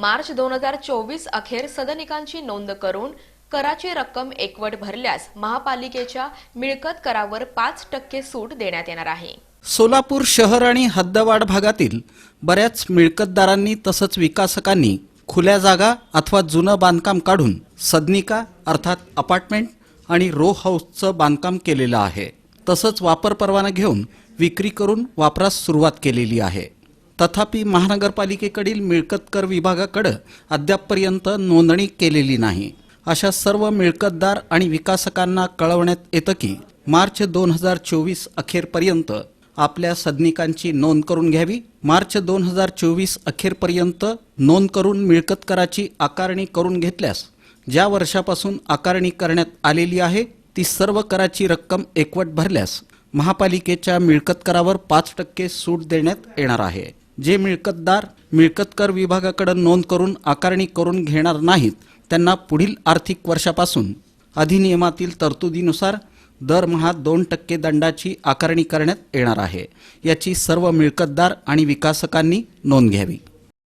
मार्च दोन हजार चोवीस अखेर सदनिकांची नोंद करून कराची रक्कम एकवट भरल्यास महापालिकेच्या मिळकत करावर पाच टक्के सूट देण्यात येणार आहे. सोलापूर शहर आणि हद्दवाढ भागातील बऱ्याच मिळकतदारांनी तसंच विकासकांनी खुल्या जागा अथवा जुनं बांधकाम काढून सदनिका अर्थात अपार्टमेंट आणि रो हाऊसचं बांधकाम केलेलं आहे. तसंच वापर परवाना घेऊन विक्री करून वापरास सुरुवात केलेली आहे. तथापि महानगरपालिकेकडील मिळकत कर विभागाकडं अद्यापपर्यंत नोंदणी केलेली नाही. अशा सर्व मिळकतदार आणि विकासकांना कळवण्यात येतं की मार्च दोन हजार चोवीस अखेरपर्यंत आपल्या सदनिकांची नोंद करून घ्यावी. मार्च दोन हजार चोवीस अखेरपर्यंत नोंद करून मिळकत कराची आकारणी करून घेतल्यास ज्या वर्षापासून आकारणी करण्यात आलेली आहे ती सर्व कराची रक्कम एकवट भरल्यास महापालिकेच्या मिळकत करावर पाच टक्के सूट देण्यात येणार आहे. जे मिळकतदार मिळकत कर विभागाकडे नोंद करून आकारणी करून घेणार नाहीत त्यांना पुढील आर्थिक वर्षापासून अधिनियमातील तरतुदीनुसार दरमहा दोन टक्के दंडाची आकारणी करण्यात येणार आहे. याची सर्व मिळकतदार आणि विकासकांनी नोंद घ्यावी.